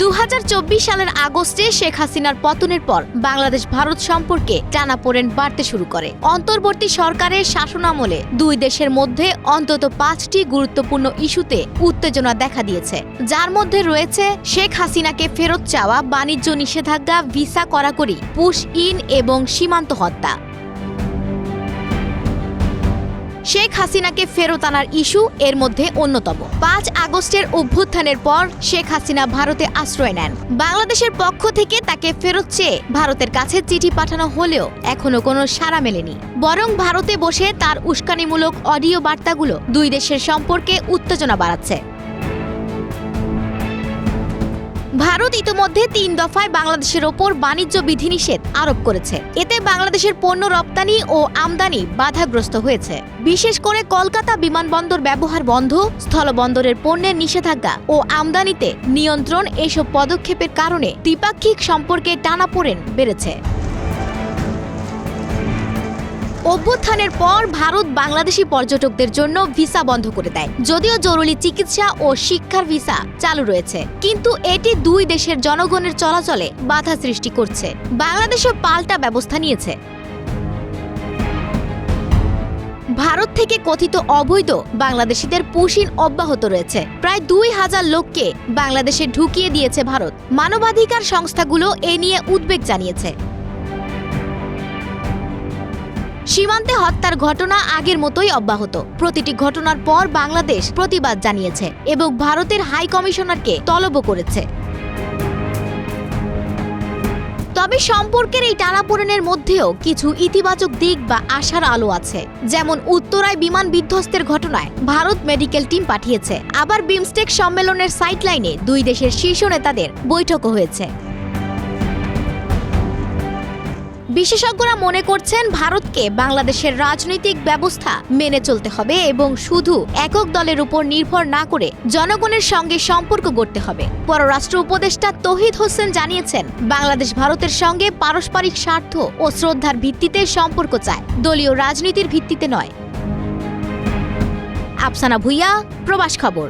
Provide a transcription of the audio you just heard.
দু হাজার চব্বিশ সালের আগস্টে শেখ হাসিনার পতনের পর বাংলাদেশ ভারত সম্পর্কে টানাপোড়েন বাড়তে শুরু করে। অন্তর্বর্তী সরকারের শাসনামলে দুই দেশের মধ্যে অন্তত পাঁচটি গুরুত্বপূর্ণ ইস্যুতে উত্তেজনা দেখা দিয়েছে। যার মধ্যে রয়েছে শেখ হাসিনাকে ফেরত চাওয়া বাণিজ্য নিষেধাজ্ঞা, ভিসা কড়াকড়ি, পুশ ইন এবং সীমান্ত হত্যা। শেখ হাসিনাকে ফেরত আনার ইস্যু এর মধ্যে অন্যতম। পাঁচ আগস্টের অভ্যুত্থানের পর শেখ হাসিনা ভারতে আশ্রয় নেন। বাংলাদেশের পক্ষ থেকে তাকে ফেরত চেয়ে ভারতের কাছে চিঠি পাঠানো হলেও এখনও কোনো সাড়া মেলেনি। বরং ভারতে বসে তার উস্কানিমূলক অডিও বার্তাগুলো দুই দেশের সম্পর্কে উত্তেজনা বাড়াচ্ছে। ভারত ইতিমধ্যে তিন দফায় বাংলাদেশের ওপর বাণিজ্য বিধিনিষেধ আরোপ করেছে। এতে বাংলাদেশের পণ্য রপ্তানি ও আমদানি বাধাগ্রস্ত হয়েছে। বিশেষ করে কলকাতা বিমানবন্দর ব্যবহার বন্ধ, স্থলবন্দরের পণ্যের নিষেধাজ্ঞা ও আমদানিতে নিয়ন্ত্রণ এসব পদক্ষেপের কারণে দ্বিপাক্ষিক সম্পর্কে টানাপোড়েন বেড়েছে। অভ্যুত্থানের পর ভারত বাংলাদেশি পর্যটকদের জন্য ভিসা বন্ধ করে দেয়। যদিও জরুরি চিকিৎসা ও শিক্ষার ভিসা চালু রয়েছে। কিন্তু এটি দুই দেশের জনগণের চলাচলে বাধা সৃষ্টি করছে। বাংলাদেশও পাল্টা ব্যবস্থা নিয়েছে। ভারত থেকে কথিত অবৈধ বাংলাদেশিদের পুশিন অব্যাহত রয়েছে। প্রায় দুই হাজার লোককে বাংলাদেশে ঢুকিয়ে দিয়েছে ভারত। মানবাধিকার সংস্থাগুলো এ নিয়ে উদ্বেগ জানিয়েছে। সীমান্তে হত্যার ঘটনা আগের মতোই অব্যাহত। প্রতিটি ঘটনার পর বাংলাদেশ প্রতিবাদ জানিয়েছে এবং ভারতের হাই কমিশনারকে তলব করেছে। তবে সম্পর্কের এই টানাপোড়েনের মধ্যেও কিছু ইতিবাচক দিক বা আশার আলো আছে। যেমন উত্তরায় বিমান বিধ্বস্তের ঘটনায় ভারত মেডিকেল টিম পাঠিয়েছে। আবার বিমস্টেক সম্মেলনের সাইটলাইনে দুই দেশের শীর্ষ নেতাদের বৈঠকও হয়েছে। বিশেষজ্ঞরা মনে করছেন ভারতকে বাংলাদেশের রাজনৈতিক ব্যবস্থা মেনে চলতে হবে এবং শুধু একক দলের উপর নির্ভর না করে জনগণের সঙ্গে সম্পর্ক গড়তে হবে। পররাষ্ট্র উপদেষ্টা তহিদ হোসেন জানিয়েছেন, বাংলাদেশ ভারতের সঙ্গে পারস্পরিক স্বার্থ ও শ্রদ্ধার ভিত্তিতে সম্পর্ক চায়, দলীয় রাজনীতির ভিত্তিতে নয়। আফসানা ভুইয়া, প্রবাস খবর।